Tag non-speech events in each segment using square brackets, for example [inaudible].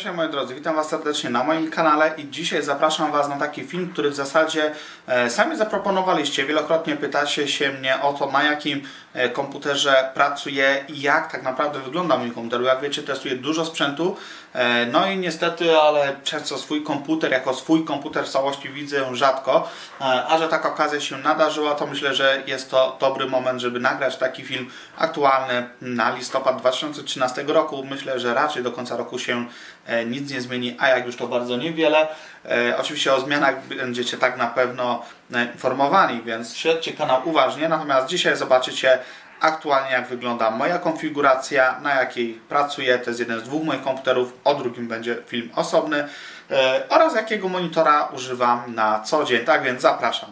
Cześć moi drodzy, witam Was serdecznie na moim kanale i dzisiaj zapraszam Was na taki film, który w zasadzie e, sami zaproponowaliście. Wielokrotnie pytacie się mnie o to, na jakim e, komputerze pracuję i jak tak naprawdę wygląda mój komputer. Jak wiecie, testuję dużo sprzętu, e, no i niestety, ale często swój komputer jako swój komputer w całości widzę rzadko, a że taka okazja się nadarzyła, to myślę, że jest to dobry moment, żeby nagrać taki film aktualny na listopad 2013 roku. Myślę, że raczej do końca roku się nic nie zmieni, a jak już to bardzo niewiele. E, Oczywiście o zmianach będziecie tak na pewno e, informowani, więc śledźcie kanał uważnie. Natomiast dzisiaj zobaczycie aktualnie jak wygląda moja konfiguracja, na jakiej pracuję. To jest jeden z dwóch moich komputerów, o drugim będzie film osobny e, oraz jakiego monitora używam na co dzień. Tak więc zapraszam.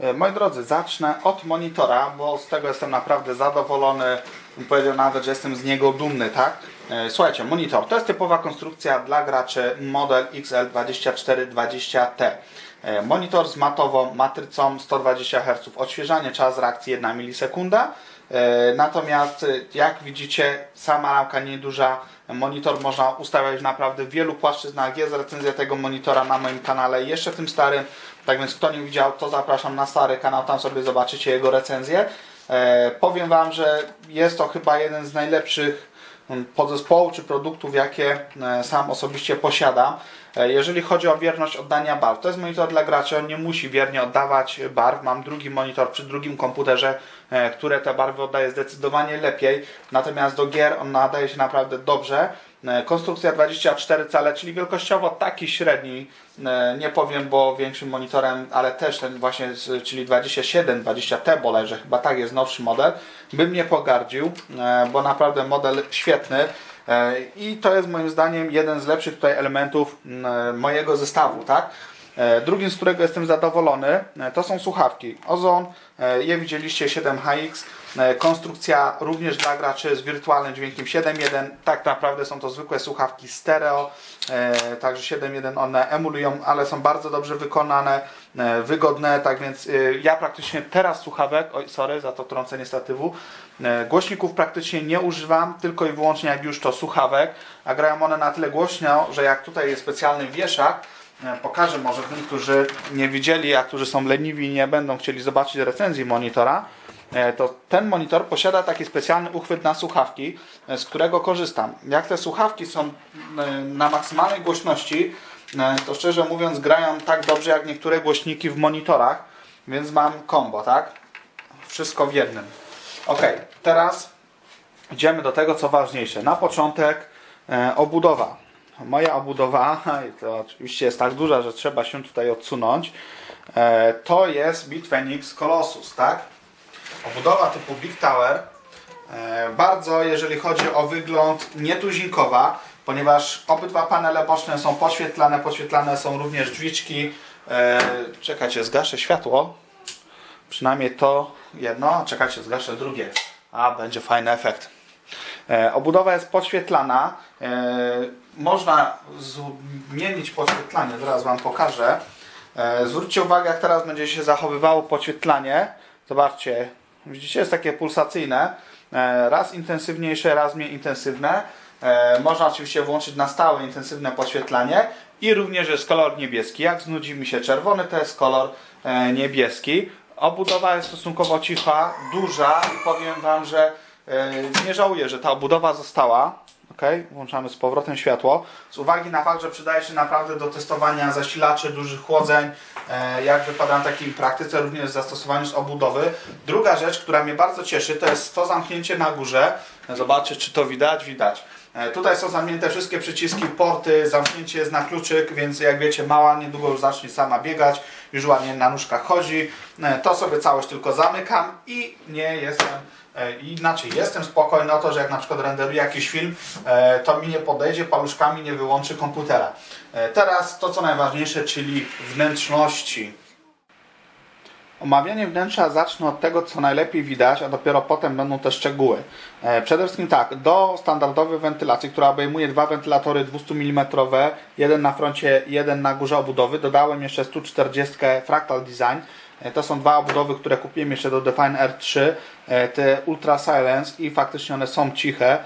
E, Moi drodzy, zacznę od monitora, bo z tego jestem naprawdę zadowolony. Bym Powiedział nawet, że jestem z niego dumny, tak? E, Słuchajcie, monitor to jest typowa konstrukcja dla graczy model XL2420T. E, Monitor z matową matrycą 120 Hz, odświeżanie czas reakcji 1 milisekunda. E, Natomiast jak widzicie, sama ramka nieduża, monitor można ustawiać naprawdę w wielu płaszczyznach. Jest recenzja tego monitora na moim kanale, jeszcze tym starym. Tak więc kto nie widział, to zapraszam na stary kanał, tam sobie zobaczycie jego recenzję. E, powiem Wam, że jest to chyba jeden z najlepszych mm, podzespołów czy produktów, jakie e, sam osobiście posiadam. E, Jeżeli chodzi o wierność oddania barw, to jest monitor dla graczy, on nie musi wiernie oddawać barw. Mam drugi monitor przy drugim komputerze, które te barwy oddaje zdecydowanie lepiej. Natomiast do gier on nadaje się naprawdę dobrze. E, Konstrukcja 24 cale, czyli wielkościowo taki średni, e, nie powiem, bo większym monitorem, ale też ten właśnie, czyli 27, 20T bodajże, chyba tak jest nowszy model, bym nie pogardził, e, bo naprawdę model świetny. I to jest moim zdaniem jeden z lepszych tutaj elementów mojego zestawu, tak? Drugim, z którego jestem zadowolony, to są słuchawki Ozon. E, Je widzieliście 7HX. E, Konstrukcja również dla graczy z wirtualnym dźwiękiem 7.1. Tak naprawdę są to zwykłe słuchawki stereo. E, Także 7.1 one emulują, ale są bardzo dobrze wykonane, e, wygodne. Tak więc ja praktycznie teraz słuchawek, oj sorry za to trącenie statywu, głośników praktycznie nie używam, tylko i wyłącznie jak już to słuchawek. A grają one na tyle głośno, że jak tutaj jest specjalny wieszak, pokażę może tym, którzy nie widzieli, a którzy są leniwi i nie będą chcieli zobaczyć recenzji monitora, to ten monitor posiada taki specjalny uchwyt na słuchawki, e, z którego korzystam. Jak te słuchawki są e, na maksymalnej głośności, e, to szczerze mówiąc grają tak dobrze jak niektóre głośniki w monitorach, więc mam combo, tak? Wszystko w jednym. Ok, teraz idziemy do tego, co ważniejsze. Na początek e, obudowa. Moja obudowa, [laughs] to oczywiście jest tak duża, że trzeba się tutaj odsunąć, e, to jest Bitfenix Colossus, tak? Obudowa typu Big Tower, e, bardzo jeżeli chodzi o wygląd nietuzinkowa, ponieważ obydwa panele boczne są poświetlane, poświetlane są również drzwiczki. E, Czekajcie, zgaszę światło. Przynajmniej to jedno, czekajcie, zgaszę drugie. A, będzie fajny efekt. E, Obudowa jest podświetlana. E, Można zmienić podświetlanie, zaraz Wam pokażę. Zwróćcie uwagę, jak teraz będzie się zachowywało podświetlanie. Zobaczcie, widzicie, jest takie pulsacyjne. E, Raz intensywniejsze, raz mniej intensywne. E, Można oczywiście włączyć na stałe intensywne podświetlanie i również jest kolor niebieski. Jak znudzi mi się czerwony, to jest kolor e, niebieski. Obudowa jest stosunkowo cicha, duża i powiem Wam, że nie żałuję, że ta obudowa została. Ok, włączamy z powrotem światło. Z uwagi na fakt, że przydaje się naprawdę do testowania zasilaczy, dużych chłodzeń, e, jak wypada na takiej praktyce, również w zastosowaniu z obudowy. Druga rzecz, która mnie bardzo cieszy, to jest to zamknięcie na górze. Zobaczcie, czy to widać? Widać. E, Tutaj są zamknięte wszystkie przyciski, porty, zamknięcie jest na kluczyk, więc jak wiecie, mała niedługo już zacznie sama biegać, już ładnie na nóżkach chodzi. E, To sobie całość tylko zamykam i nie jestem E, Inaczej, jestem spokojny o to, że jak na przykład renderuję jakiś film, to mi nie podejdzie paluszkami, nie wyłączy komputera. Teraz to, co najważniejsze, czyli wnętrzności. Omawianie wnętrza zacznę od tego, co najlepiej widać, a dopiero potem będą te szczegóły. E, Przede wszystkim tak, do standardowej wentylacji, która obejmuje dwa wentylatory 200 mm, jeden na froncie, jeden na górze obudowy, dodałem jeszcze 140 Fractal Design. E, To są dwa obudowy, które kupiłem jeszcze do Define R3, e, te Ultra Silence i faktycznie one są ciche.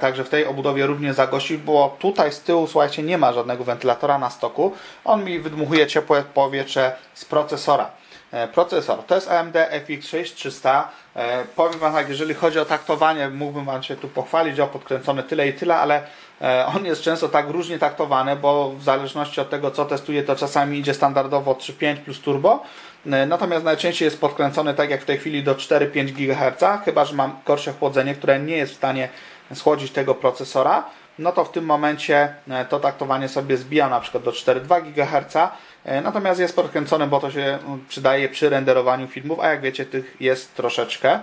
Także w tej obudowie również zagości, bo tutaj z tyłu, słuchajcie, nie ma żadnego wentylatora na stoku. On mi wydmuchuje ciepłe powietrze z procesora. E, Procesor to jest AMD FX 6300. E, Powiem Wam tak, jeżeli chodzi o taktowanie, mógłbym Wam się tu pochwalić, o podkręcony tyle i tyle, ale e, on jest często tak różnie taktowany, bo w zależności od tego, co testuję, to czasami idzie standardowo 3.5 plus turbo. E, Natomiast najczęściej jest podkręcony tak jak w tej chwili do 4-5 GHz, chyba że mam gorsze chłodzenie, które nie jest w stanie schłodzić tego procesora, no to w tym momencie to taktowanie sobie zbija na przykład do 4,2 GHz, natomiast jest podkręcony, bo to się mm, przydaje przy renderowaniu filmów, a jak wiecie tych jest troszeczkę.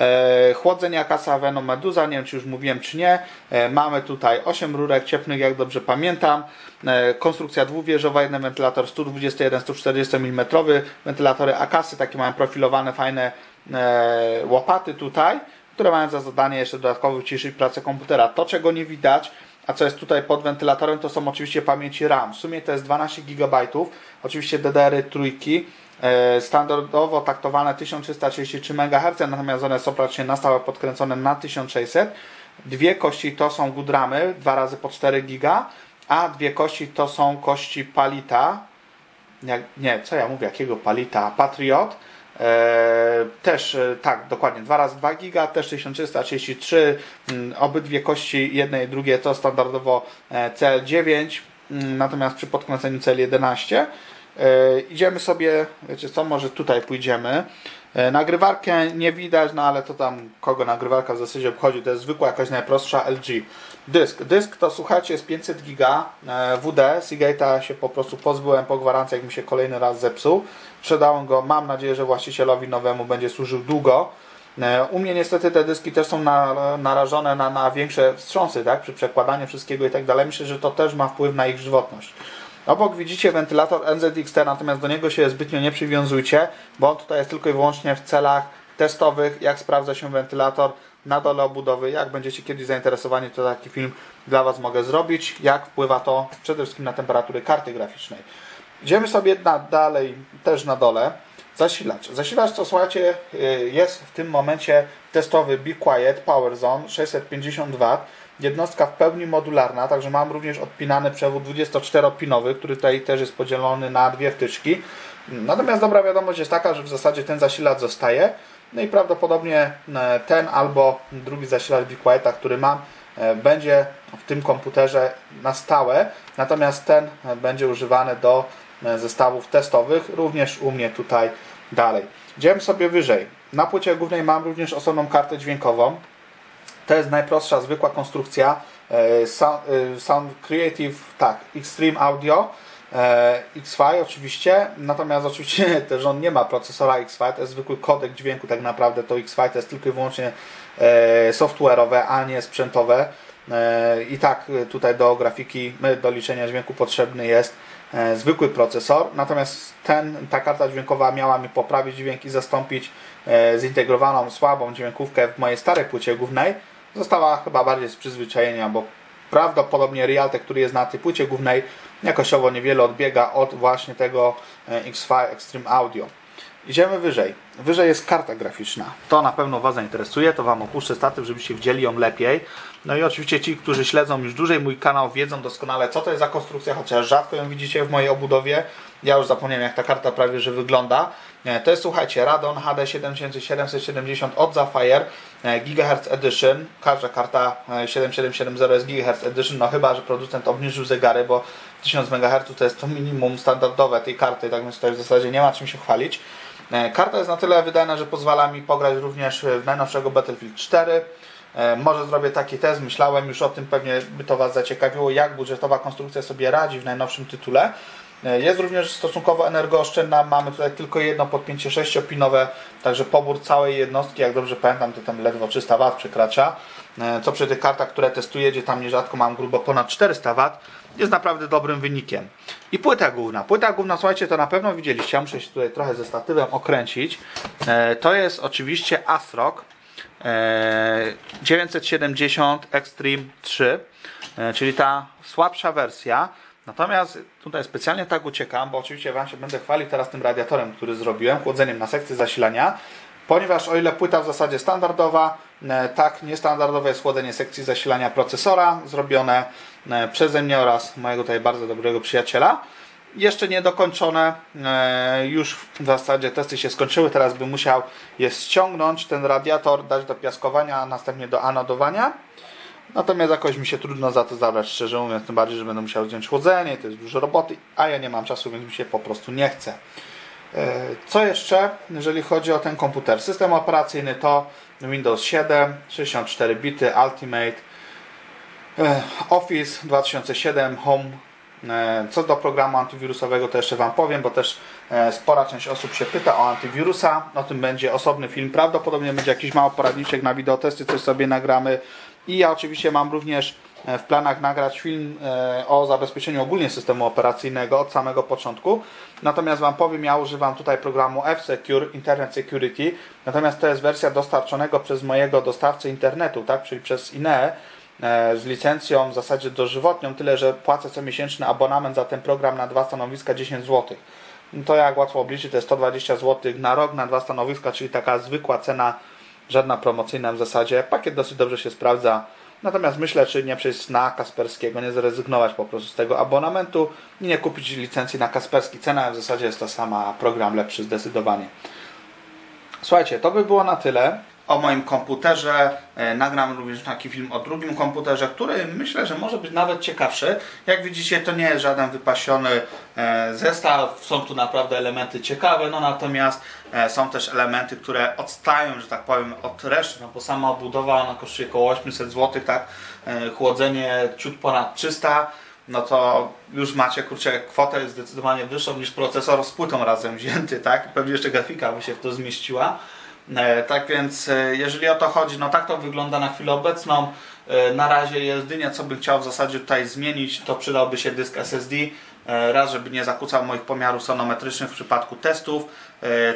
E, Chłodzenie Akasa Venom Medusa, nie wiem czy już mówiłem czy nie. E, Mamy tutaj 8 rurek cieplnych, jak dobrze pamiętam. E, Konstrukcja dwuwieżowa, jeden wentylator 121-140 mm. Wentylatory Akasy, takie mają profilowane, fajne e, łopaty tutaj, które mają za zadanie jeszcze dodatkowo wyciszyć pracę komputera. To czego nie widać, a co jest tutaj pod wentylatorem, to są oczywiście pamięci RAM. W sumie to jest 12 GB, oczywiście DDR-y trójki. E, Standardowo taktowane 1333 MHz, natomiast one są praktycznie na stałe podkręcone na 1600. Dwie kości to są Goodramy, dwa razy po 4 GB, a dwie kości to są kości Palita. Jak, nie, co ja mówię, jakiego Palita? Patriot. E, też e, tak, dokładnie 2 razy 2 giga, też 1333. Mm, Obydwie kości, jedne i drugie to standardowo e, CL9, mm, natomiast przy podkręceniu CL11 e, idziemy sobie, wiecie co, może tutaj pójdziemy. E, Nagrywarkę nie widać, no ale to tam kogo nagrywarka w zasadzie obchodzi, to jest zwykła jakaś najprostsza LG. Dysk. Dysk to słuchajcie jest 500 giga e, WD. Seagate'a się po prostu pozbyłem po gwarancji, jak mi się kolejny raz zepsuł. Sprzedałem go, mam nadzieję, że właścicielowi nowemu będzie służył długo. E, U mnie niestety te dyski też są na, narażone na, na większe wstrząsy, tak? Przy przekładaniu wszystkiego i tak dalej. Myślę, że to też ma wpływ na ich żywotność. Obok widzicie wentylator NZXT, natomiast do niego się zbytnio nie przywiązujcie, bo on tutaj jest tylko i wyłącznie w celach testowych, jak sprawdza się wentylator na dole obudowy. Jak będziecie kiedyś zainteresowani, to taki film dla Was mogę zrobić. Jak wpływa to przede wszystkim na temperaturę karty graficznej. Idziemy sobie na, dalej, też na dole. Zasilacz. Zasilacz, co słuchajcie, y, jest w tym momencie testowy Be Quiet Power Zone 650 W. Jednostka w pełni modularna, także mam również odpinany przewód 24-pinowy, który tutaj też jest podzielony na dwie wtyczki. Natomiast dobra wiadomość jest taka, że w zasadzie ten zasilacz zostaje. No i prawdopodobnie e, ten albo drugi zasilacz Be Quieta, który mam, e, będzie w tym komputerze na stałe. Natomiast ten e, będzie używany do zestawów testowych, również u mnie tutaj dalej. Idziemy sobie wyżej. Na płycie głównej mam również osobną kartę dźwiękową. To jest najprostsza, zwykła konstrukcja. e, Sound, e, Sound Creative, tak, Extreme Audio. e, X-Fi oczywiście, natomiast oczywiście [laughs] też on nie ma procesora X-Fi, to jest zwykły kodek dźwięku tak naprawdę, to X-Fi to jest tylko i wyłącznie e, software'owe, a nie sprzętowe. E, I tak e, tutaj do grafiki, do liczenia dźwięku potrzebny jest e, zwykły procesor, natomiast ten, ta karta dźwiękowa miała mi poprawić dźwięk i zastąpić zintegrowaną słabą dźwiękówkę w mojej starej płycie głównej. Została chyba bardziej z przyzwyczajenia, bo prawdopodobnie Realtek, który jest na tej płycie głównej, jakościowo niewiele odbiega od właśnie tego e, X-Fi Extreme Audio. Idziemy wyżej. Wyżej jest karta graficzna. To na pewno Was zainteresuje, to Wam opuszczę statyw, żebyście widzieli ją lepiej. No i oczywiście ci, którzy śledzą już dłużej mój kanał, wiedzą doskonale, co to jest za konstrukcja, chociaż rzadko ją widzicie w mojej obudowie. Ja już zapomniałem, jak ta karta prawie że wygląda. E, To jest, słuchajcie, Radeon HD 7770 od Sapphire e, GHz Edition. Każda karta e, 7770 jest GHz Edition, no chyba, że producent obniżył zegary, bo 1000 MHz to jest to minimum standardowe tej karty, tak więc tutaj w zasadzie nie ma czym się chwalić. E, Karta jest na tyle wydajna, że pozwala mi pograć również w najnowszego Battlefield 4. E, Może zrobię taki test, myślałem już o tym, pewnie by to Was zaciekawiło, jak budżetowa konstrukcja sobie radzi w najnowszym tytule. E, Jest również stosunkowo energooszczędna, mamy tutaj tylko jedno podpięcie 6-pinowe, także pobór całej jednostki, jak dobrze pamiętam, to tam ledwo 300 W przekracza. E, Co przy tych kartach, które testuję, gdzie tam nierzadko mam grubo ponad 400 W, jest naprawdę dobrym wynikiem. I płyta główna. Płyta główna, słuchajcie, to na pewno widzieliście, ja muszę się tutaj trochę ze statywem okręcić. E, To jest oczywiście ASRock e, 970 Extreme 3, e, czyli ta słabsza wersja. Natomiast tutaj specjalnie tak uciekam, bo oczywiście Wam się będę chwalił teraz tym radiatorem, który zrobiłem, chłodzeniem na sekcji zasilania. Ponieważ o ile płyta w zasadzie standardowa, e, tak niestandardowe jest chłodzenie sekcji zasilania procesora, zrobione e, przeze mnie oraz mojego tutaj bardzo dobrego przyjaciela. Jeszcze niedokończone, e, już w zasadzie testy się skończyły, teraz bym musiał je ściągnąć, ten radiator dać do piaskowania, a następnie do anodowania. Natomiast jakoś mi się trudno za to zabrać, szczerze mówiąc, tym bardziej, że będę musiał zdjąć chłodzenie, to jest dużo roboty, a ja nie mam czasu, więc mi się po prostu nie chce. E, Co jeszcze, jeżeli chodzi o ten komputer? System operacyjny to Windows 7, 64 bity, Ultimate, e, Office 2007, Home. E, Co do programu antywirusowego, to jeszcze Wam powiem, bo też e, spora część osób się pyta o antywirusa. O tym będzie osobny film. Prawdopodobnie będzie jakiś mały poradniczek na wideotesty, coś sobie nagramy. I ja oczywiście mam również e, w planach nagrać film o zabezpieczeniu ogólnie systemu operacyjnego od samego początku. Natomiast Wam powiem, ja używam tutaj programu F-Secure Internet Security. Natomiast to jest wersja dostarczonego przez mojego dostawcę internetu, tak, czyli przez INEE z licencją w zasadzie dożywotnią, tyle że płacę co miesięczny abonament za ten program na dwa stanowiska 10 zł. No To jak łatwo obliczyć, to jest 120 zł na rok na dwa stanowiska, czyli taka zwykła cena, żadna promocyjna w zasadzie. Pakiet dosyć dobrze się sprawdza. Natomiast myślę, czy nie przejść na Kasperskiego, nie zrezygnować po prostu z tego abonamentu i nie kupić licencji na Kasperski. Cena w zasadzie jest ta sama, program lepszy zdecydowanie. Słuchajcie, to by było na tyle o moim komputerze. E, Nagram również taki film o drugim komputerze, który myślę, że może być nawet ciekawszy. Jak widzicie, to nie jest żaden wypasiony e, zestaw. Są tu naprawdę elementy ciekawe, no natomiast e, są też elementy, które odstają, że tak powiem, od reszty, no bo sama obudowa ona kosztuje około 800 zł, tak? Chłodzenie ciut ponad 300 no to już macie, kurczę, kwotę zdecydowanie wyższą niż procesor z płytą razem wzięty, tak? Pewnie jeszcze grafika by się w to zmieściła. E, tak więc, e, jeżeli o to chodzi, no tak to wygląda na chwilę obecną. E, na razie jedynie, co bym chciał w zasadzie tutaj zmienić, to przydałby się dysk SSD. Raz, żeby nie zakłócał moich pomiarów sonometrycznych w przypadku testów.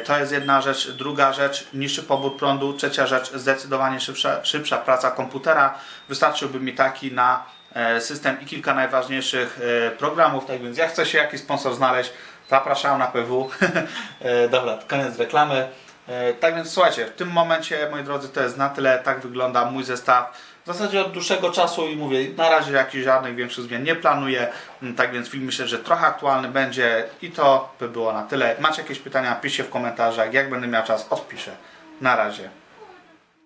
To jest jedna rzecz. Druga rzecz, niższy pobór prądu. Trzecia rzecz, zdecydowanie szybsza, szybsza praca komputera. Wystarczyłby mi taki na system i kilka najważniejszych programów. Tak więc, jak chce się jakiś sponsor znaleźć, zapraszam na PW. [laughs] Dobra, koniec reklamy. E, Tak więc słuchajcie, w tym momencie, moi drodzy, to jest na tyle. Tak wygląda mój zestaw. W zasadzie od dłuższego czasu i mówię, na razie jakichś żadnych większych zmian nie planuję. Mm, Tak więc film myślę, że trochę aktualny będzie i to by było na tyle. Macie jakieś pytania, piszcie w komentarzach. Jak będę miał czas, odpiszę. Na razie.